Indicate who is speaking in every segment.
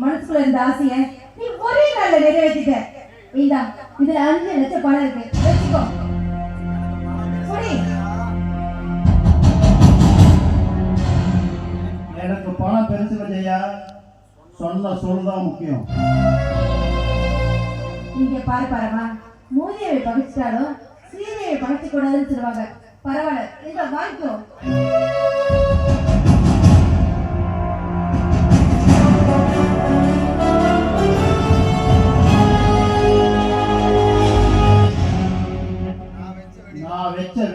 Speaker 1: மனசுக்குள்ள இருந்த ஆசைய நீ ஒரே நாள்ல நிறைவேற்றிட்ட இந்தா இதுல அஞ்சு லட்சம் பணம் இருக்கு. வச்சுக்கோ.
Speaker 2: எனக்கு பணம் பெருசு இல்லையா சொன்ன சொல்தான் முக்கியம்.
Speaker 1: இங்க பாரு பாருமா. மூதேவி பகைச்சிட்டாலும் சீதையை பகைக்க கூடாதுன்னு சொல்லுவாங்க. பரவாயில்ல இந்த வாங்கிக்கோ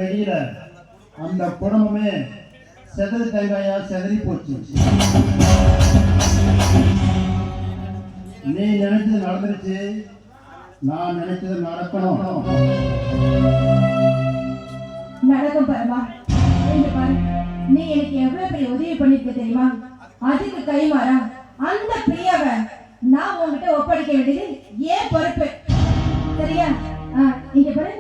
Speaker 2: வெளியில அந்த குடும்பமே செதறி தேங்காயா செதறி போச்சு. நீ நினைச்சது நடந்துருச்சு நான் நினைச்சது நடக்கணும்.
Speaker 1: நடக்கும் பாருமா. பாரு நீ எனக்கு எவ்வளவு பெரிய உதவி பண்ணிருக்க தெரியுமா? அதுக்கு கைமாறா அந்த பிரியாவ நான் உங்ககிட்ட ஒப்படைக்க வேண்டியது ஏன் பொறுப்பு. சரியா? ஆ, இங்க பாரு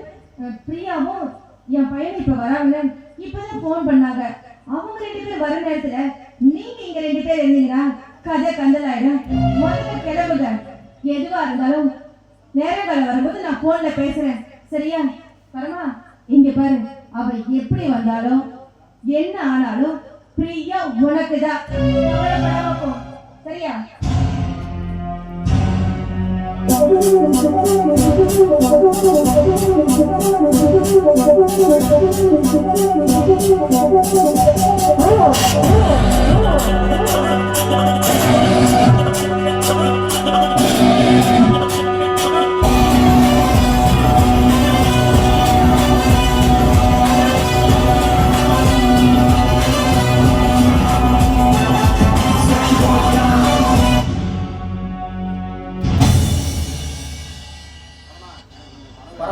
Speaker 1: பிரியாவும் என் பையன் இப்ப வராங்க இப்பதான் ஃபோன் பண்ணாங்க. அவங்க ரெண்டு பேர் வர நேரத்துல நீங்க இங்க ரெண்டு பேர் இருந்தீங்கன்னா கதை கந்தலாயிடும். முதல்ல கிளம்புங்க. எதுவா இருந்தாலும் நேரங்கள் வரும்போது நான் போன்ல பேசுறேன். சரியா? பரமா இங்க பாரு. அவ எப்படி வந்தாலும் என்ன ஆனாலும் பிரியா உனக்குதான் சரியா Thank சரியா? Thank you.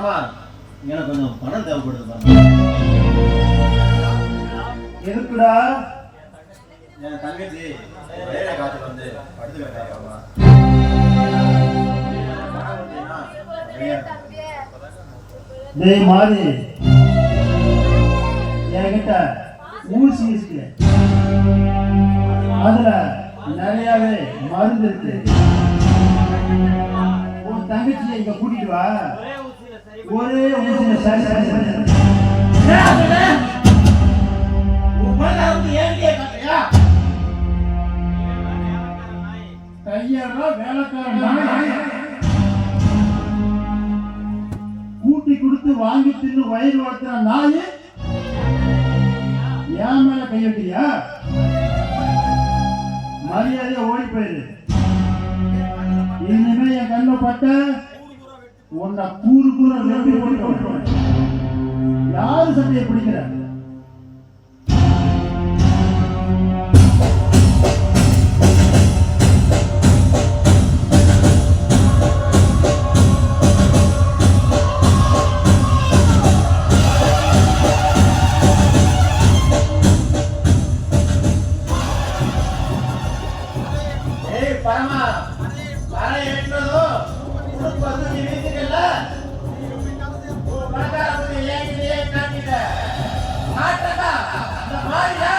Speaker 3: பரமா எனக்கு கொஞ்சம் பணம் தேவைப்படுது பரமா
Speaker 2: எதுக்குடா?
Speaker 3: என் தங்கச்சி வேலை காத்து வந்து படுத்து கிடக்காமா
Speaker 2: டேய் மாறி. என்கிட்ட ஊசி இருக்கு அதுல நிறையவே மருந்து இருக்கு. உன் தங்கச்சியை இங்க கூட்டிட்டு வா. ஒரே ஊசியில சரி கூட்டி கொடுத்து வாங்கி தின்னு வயிறு வளர்த்துற நாய் ஏன் மேல கை மரியாதையா ஓடி போயிரு. இனிமே என் கண்ணு பட்ட உன்னை கூறு கூற வெட்டி போட்டு யாரு சண்டையை பிடிக்கிற?
Speaker 3: பரமா வர ஏற்றதோ மாட்டா